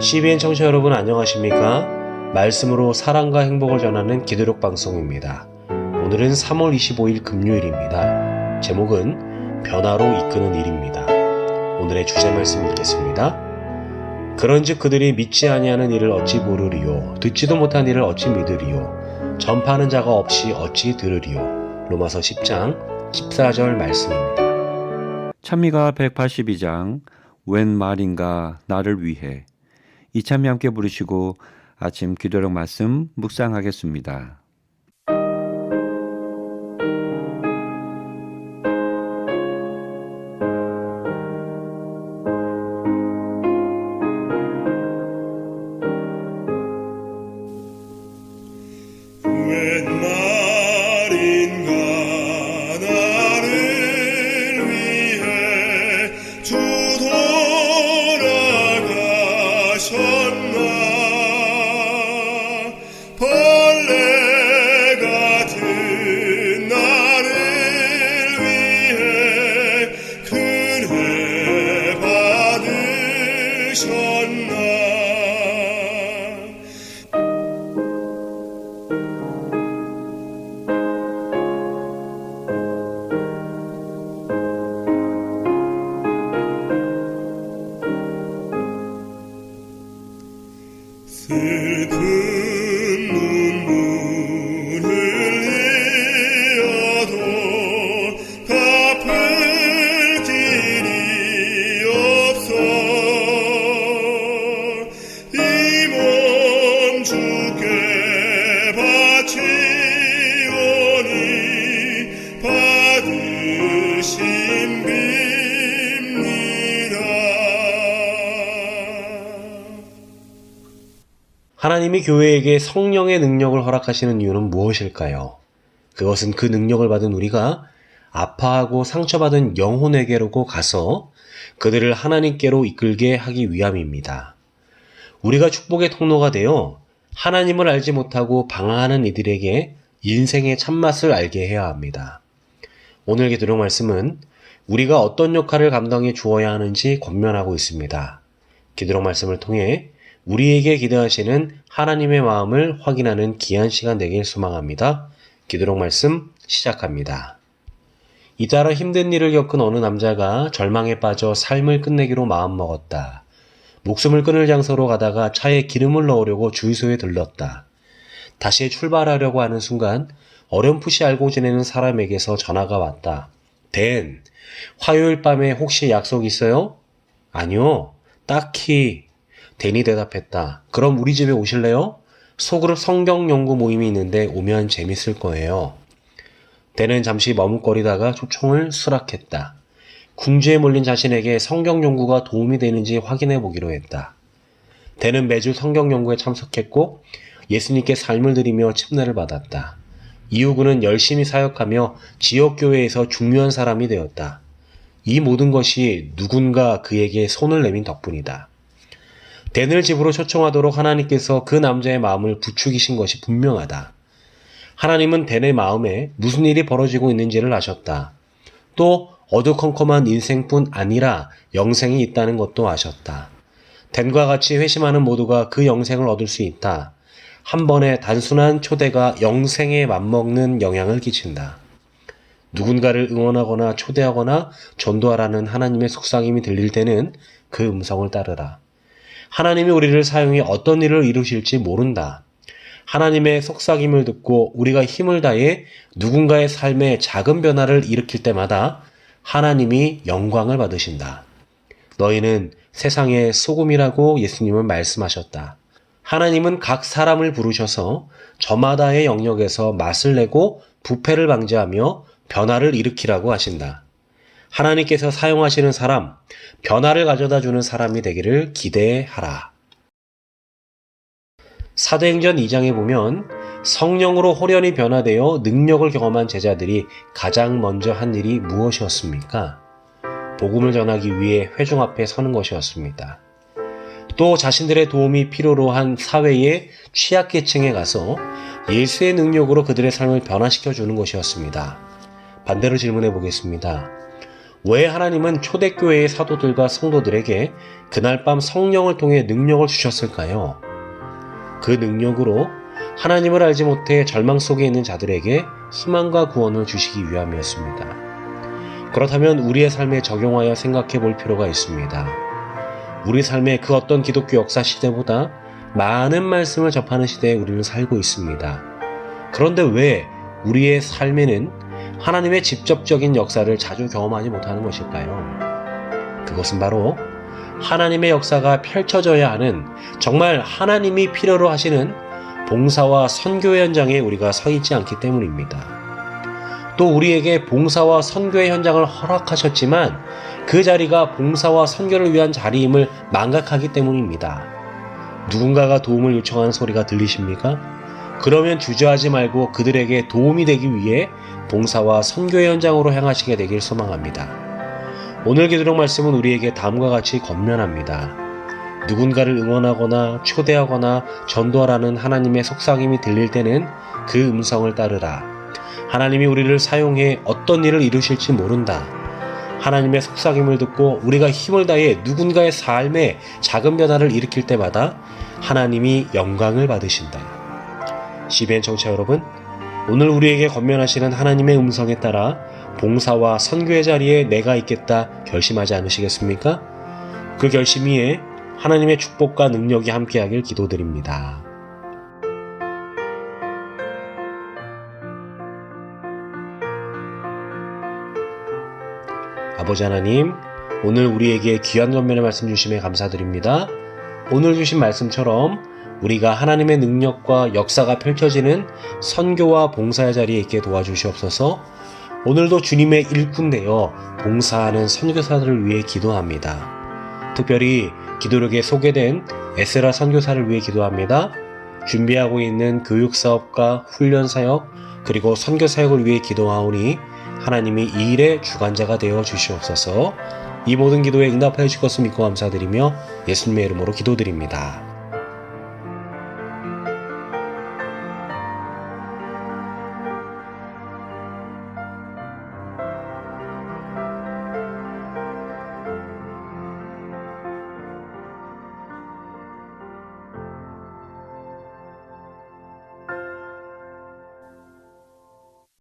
CBN 청취자 여러분 안녕하십니까? 말씀으로 사랑과 행복을 전하는 기도력 방송입니다. 오늘은 3월 25일 금요일입니다. 제목은 변화로 이끄는 일입니다. 오늘의 주제 말씀 읽겠습니다. 그런즉 그들이 믿지 아니하는 일을 어찌 모르리요 듣지도 못한 일을 어찌 믿으리요 전파하는 자가 없이 어찌 들으리요 로마서 10장 14절 말씀입니다. 찬미가 182장 웬 말인가 나를 위해 이 찬미 함께 부르시고 아침 기도력 말씀 묵상하겠습니다. 하나님이 교회에게 성령의 능력을 허락하시는 이유는 무엇일까요? 그것은 그 능력을 받은 우리가 아파하고 상처받은 영혼에게로 가서 그들을 하나님께로 이끌게 하기 위함입니다. 우리가 축복의 통로가 되어 하나님을 알지 못하고 방황하는 이들에게 인생의 참맛을 알게 해야 합니다. 오늘 기도록 말씀은 우리가 어떤 역할을 감당해 주어야 하는지 권면하고 있습니다. 기도록 말씀을 통해 우리에게 기대하시는 하나님의 마음을 확인하는 귀한 시간 되길 소망합니다. 기도록 말씀 시작합니다. 잇따라 힘든 일을 겪은 어느 남자가 절망에 빠져 삶을 끝내기로 마음먹었다. 목숨을 끊을 장소로 가다가 차에 기름을 넣으려고 주유소에 들렀다. 다시 출발하려고 하는 순간 어렴풋이 알고 지내는 사람에게서 전화가 왔다. 댄, 화요일 밤에 혹시 약속 있어요? 아니요, 딱히. 댄이 대답했다. 그럼 우리 집에 오실래요? 소그룹 성경 연구 모임이 있는데 오면 재밌을 거예요. 댄은 잠시 머뭇거리다가 초청을 수락했다. 궁지에 몰린 자신에게 성경 연구가 도움이 되는지 확인해 보기로 했다. 댄은 매주 성경 연구에 참석했고 예수님께 삶을 드리며 침례를 받았다. 이후 그는 열심히 사역하며 지역교회에서 중요한 사람이 되었다. 이 모든 것이 누군가 그에게 손을 내민 덕분이다. 댄을 집으로 초청하도록 하나님께서 그 남자의 마음을 부추기신 것이 분명하다. 하나님은 댄의 마음에 무슨 일이 벌어지고 있는지를 아셨다. 또 어두컴컴한 인생뿐 아니라 영생이 있다는 것도 아셨다. 댄과 같이 회심하는 모두가 그 영생을 얻을 수 있다. 한 번의 단순한 초대가 영생에 맞먹는 영향을 끼친다. 누군가를 응원하거나 초대하거나 전도하라는 하나님의 속삭임이 들릴 때는 그 음성을 따르라. 하나님이 우리를 사용해 어떤 일을 이루실지 모른다. 하나님의 속삭임을 듣고 우리가 힘을 다해 누군가의 삶에 작은 변화를 일으킬 때마다 하나님이 영광을 받으신다. 너희는 세상의 소금이라고 예수님은 말씀하셨다. 하나님은 각 사람을 부르셔서 저마다의 영역에서 맛을 내고 부패를 방지하며 변화를 일으키라고 하신다. 하나님께서 사용하시는 사람, 변화를 가져다 주는 사람이 되기를 기대하라. 사도행전 2장에 보면 성령으로 호련히 변화되어 능력을 경험한 제자들이 가장 먼저 한 일이 무엇이었습니까? 복음을 전하기 위해 회중 앞에 서는 것이었습니다. 또 자신들의 도움이 필요로 한 사회의 취약계층에 가서 예수의 능력으로 그들의 삶을 변화시켜 주는 것이었습니다. 반대로 질문해 보겠습니다. 왜 하나님은 초대교회의 사도들과 성도들에게 그날 밤 성령을 통해 능력을 주셨을까요? 그 능력으로 하나님을 알지 못해 절망 속에 있는 자들에게 희망과 구원을 주시기 위함이었습니다. 그렇다면 우리의 삶에 적용하여 생각해 볼 필요가 있습니다. 우리 삶의 그 어떤 기독교 역사 시대보다 많은 말씀을 접하는 시대에 우리는 살고 있습니다. 그런데 왜 우리의 삶에는 하나님의 직접적인 역사를 자주 경험하지 못하는 것일까요? 그것은 바로 하나님의 역사가 펼쳐져야 하는 정말 하나님이 필요로 하시는 봉사와 선교 현장에 우리가 서 있지 않기 때문입니다. 또 우리에게 봉사와 선교의 현장을 허락하셨지만 그 자리가 봉사와 선교를 위한 자리임을 망각하기 때문입니다. 누군가가 도움을 요청하는 소리가 들리십니까? 그러면 주저하지 말고 그들에게 도움이 되기 위해 봉사와 선교의 현장으로 향하시게 되길 소망합니다. 오늘 기도록 말씀은 우리에게 다음과 같이 권면합니다. 누군가를 응원하거나 초대하거나 전도하라는 하나님의 속삭임이 들릴 때는 그 음성을 따르라. 하나님이 우리를 사용해 어떤 일을 이루실지 모른다. 하나님의 속삭임을 듣고 우리가 힘을 다해 누군가의 삶에 작은 변화를 일으킬 때마다 하나님이 영광을 받으신다. 시벤 청취자 여러분, 오늘 우리에게 권면하시는 하나님의 음성에 따라 봉사와 선교의 자리에 내가 있겠다 결심하지 않으시겠습니까? 그 결심 위에 하나님의 축복과 능력이 함께하길 기도드립니다. 아버지 하나님, 오늘 우리에게 귀한 권면의 말씀 주심에 감사드립니다. 오늘 주신 말씀처럼 우리가 하나님의 능력과 역사가 펼쳐지는 선교와 봉사의 자리에 있게 도와주시옵소서. 오늘도 주님의 일꾼 되어 봉사하는 선교사들을 위해 기도합니다. 특별히 기도력에 소개된 에스라 선교사를 위해 기도합니다. 준비하고 있는 교육 사업과 훈련 사역 그리고 선교 사역을 위해 기도하오니 하나님이 이 일의 주관자가 되어 주시옵소서. 이 모든 기도에 응답하여 주실 것을 믿고 감사드리며 예수님의 이름으로 기도드립니다. Bye.